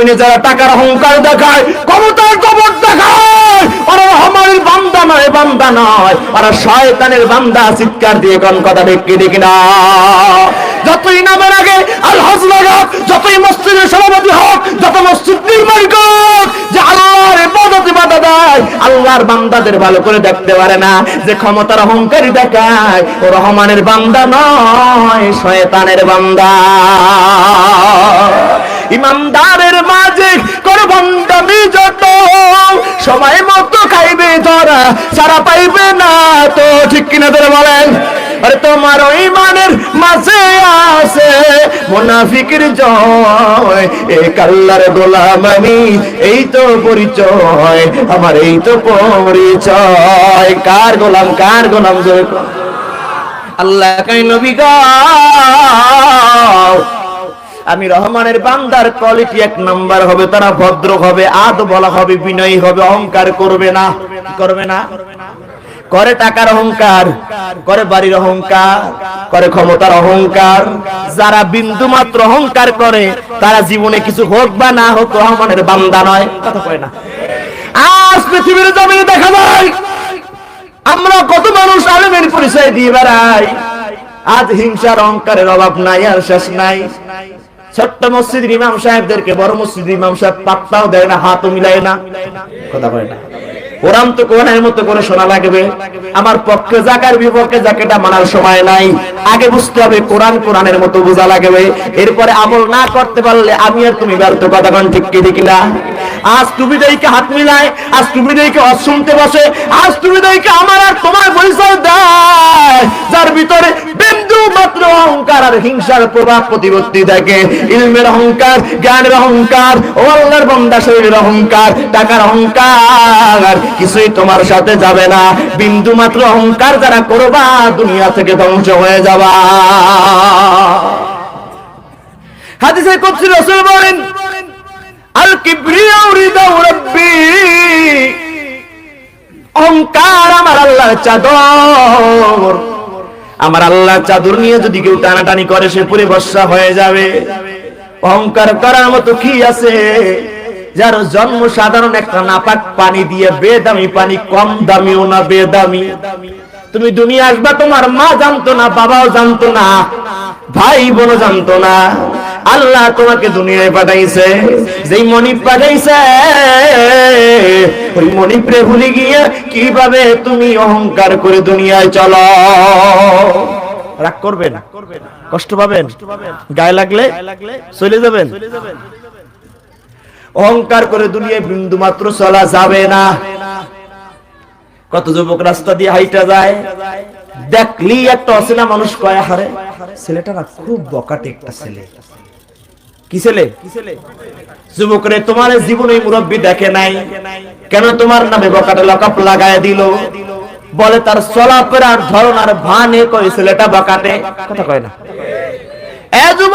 জমিনে যারা টাকার অহংকার দেখায়, ক্ষমতার কবর দেখায়, ওরা রহমানের বান্দা নয় বান্দা নয়, ওরা শয়তানের বান্দা, চিৎকার দিয়ে কোন কথা দেখি দেখি না। যতই নামের আগে আল হজ লাগাক যতই মসজিদের সভাপতি হোক, যত মসজিদ নির্মাণ করুক, যে আল্লাহর ইবাদতে বাধা দেয়, আল্লাহর বান্দাদের ভালো করে দেখতে পারে না, যে ক্ষমতার অহংকারী দেখায়, ও রহমানের বান্দা নয়, শয়তানের বান্দা। ইমানদারের মাঝে করে বন্ডামি যত। সময় মতো খাইবে ধরা, সারা পাইবে না তো। ঠিক কিনা ধরে বলেন? আরে তোমার ওই মানের মাঝে আছে মোনাফিকের জয়। এ কাল্লার গোলাম আমি, এই তো পরিচয়, আমার এই তো পরিচয়। কার গোলাম কার গোলাম আল্লাহ কাই নবী গো আমি রহমানের বান্দার কোয়ালিটি এক নাম্বার হবে, তারা ভদ্র হবে, আদ বলা হবে, বিনয়ী হবে, অহংকার করবে না। করবে না? করে টাকার অহংকার, করে বাড়ির অহংকার, করে ক্ষমতার অহংকার। যারা বিন্দু মাত্র অহংকার করে, তারা জীবনে কিছু হোক বা না হোক, রহমানের বান্দা নয়। কথা কয় না। আজ পৃথিবীর জমিনে দেখা যায়, আমরা কত মানুষ আলেমের পরিচয় দিয়ে বেড়াই। আজ হিংসার অহংকারের অভাব নাই আর শেষ নাই। ছোট্ট মসজিদ ইমাম সাহেবদেরকে, বড় মসজিদ ইমাম সাহেব পাত্তাও দেয় না, হাতও মিলায় না। কথা বলে না। কোরআন তো কোরআনের মতো করে শোনা লাগবে। আমার পক্ষে জাকার বিপক্ষে জাকেটা মানার সময় নাই। আগে বুঝতে হবে কোরআন কোরআনের মতো বোঝা লাগবে। এরপরে আমল না করতে পারলে আমি আর তুমি ব্যর্থ। কথা কন ঠিক কি না? আজ তুমি দেইকে হাত মিলায়, আজ তুমি দেইকে অজ শুনতে বসে, আজ তুমি দেইকে আমার আর তোমার পরিচয় দেয়। যার ভিতরে বিন্দু মাত্র অহংকার আর হিংসার প্রভাব প্রতিপত্তি থাকে। ইলমের অহংকার, জ্ঞানের অহংকার, ও আল্লাহর বন্দা শরীরের অহংকার, টাকার অহংকার। কিছুই তোমার সাথে যাবে না। বিন্দু মাত্র অহংকার যারা করবা, দুনিয়া থেকে ধ্বংস হয়ে যাবা। হাদিসে কুদসি রাসূল বলেন, আল কিবরিয়া উরিদাউ রাব্বি। অহংকার আমার আল্লাহর চাদর। আমার আল্লাহর চাদর নিয়ে যদি কেউ টানাটানি করে, সে পুরে বর্ষা হয়ে যাবে। অহংকার করার মতো কি আছে? যার জন্ম সাধারণ একটা নাপাক পানি দিয়ে, বেদামি পানি, কম দামিও না, বেদামি। তুমি দুনিয়া আসবা, তোমার মা জানতো না, বাবাও জানতো না ভাই বোনও জানতো না। আল্লাহ তোমাকে দুনিয়ায় পাঠাইছে, যেই মনি পাঠাইছে, ওই মণিপুরে ভুলে গিয়ে কীভাবে তুমি অহংকার করে দুনিয়ায় চলো? রাগ করবেন? কষ্ট পাবেন? গায়ে লাগলে চলে যাবেন? অহংকার করে দুনিয়ায় বিন্দু মাত্র চলা যাবে না। কত যুবক রাস্তা দিয়ে হাইটা যায় দেখলি একটা অচেনা মানুষ কয় হারে ছেলেটা না খুব বকাটে একটা ছেলে। কি ছেলে? যুবকরে, তোমার জীবনে মুরব্বী দেখে নাই। কেন তোমার নামে বকাটে লকাপ লাগায় দিল? বলে, তার চলাফেরার ধরন আর ভানে কই ছেলেটা বকাটে। কথা কয় না। যুবক